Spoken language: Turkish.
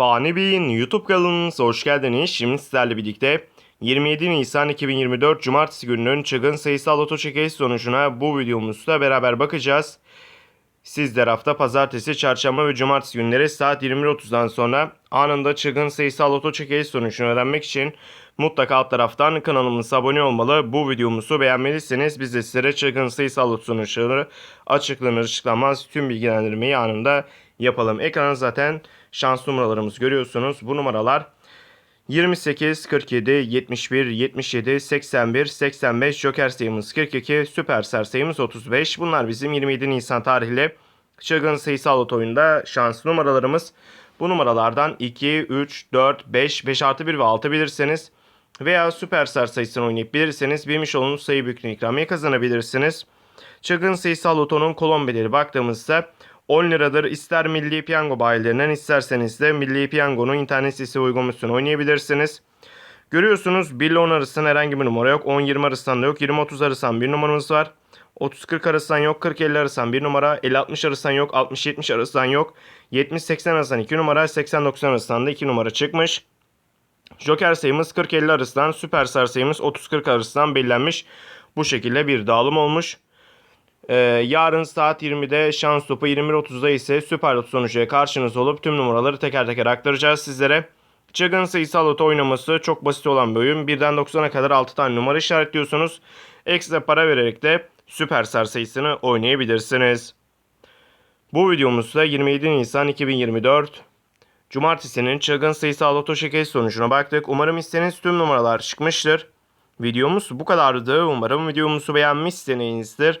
Fani Bey'in YouTube kanalınıza hoş geldiniz. Şimdi sizlerle birlikte 27 Nisan 2024 Cumartesi gününün çılgın sayısal loto çekiliş sonucuna bu videomuzda beraber bakacağız. Sizler hafta pazartesi, çarşamba ve cumartesi günleri saat 21.30'dan sonra anında çılgın sayısal loto çekiliş sonucunu öğrenmek için mutlaka alt taraftan kanalımıza abone olmalı. Bu videomuzu beğenmelisiniz. Biz de sizlere çılgın sayısal loto sonuçları açıklanır açıklanmaz tüm bilgilendirmeyi anında yapalım. Ekranda zaten şans numaralarımızı görüyorsunuz. Bu numaralar 28, 47, 71, 77, 81, 85, Joker sayımız 42, Süperstar sayımız 35. Bunlar bizim 27 Nisan tarihli çılgın sayısal loto oyunda şans numaralarımız. Bu numaralardan 2, 3, 4, 5, 5 artı 1 ve 6 bilirseniz veya Süperstar sayısını oynayıp bilirseniz bilmiş olduğunuz sayı büyüklüğünü ikramiye kazanabilirsiniz. Çılgın sayısal lotonun kolombeleri baktığımızda 10 liradır. İster Milli Piyango bayilerinden isterseniz de Milli Piyango'nun internet sitesi uygulamasını oynayabilirsiniz. Görüyorsunuz 1 ile 10 arasında herhangi bir numara yok. 10-20 arasında da yok. 20-30 arasında bir numaramız var. 30-40 arasından yok. 40-50 arasından bir numara. 50-60 arasından yok. 60-70 arasından yok. 70-80 arasından 2 numara. 80-90 arasından da 2 numara çıkmış. Joker sayımız 40-50 arasından, Süperstar sayımız 30-40 arasından belirlenmiş. Bu şekilde bir dağılım olmuş. Ee, yarın saat 20'de şans topu 21.30'da ise Süper Loto sonucuya karşınızda olup tüm numaraları teker teker aktaracağız sizlere. Çılgın sayısal loto oynaması çok basit olan bir oyun. 1'den 90'a kadar 6 tane numara işaretliyorsunuz. Ekstra para vererek de Süperstar sayısını oynayabilirsiniz. Bu videomuzda 27 Nisan 2024 Cumartesinin çılgın sayısal loto şekeri sonucuna baktık. Umarım istediğiniz tüm numaralar çıkmıştır. Videomuz bu kadardı. Umarım videomuzu beğenmişsinizdir.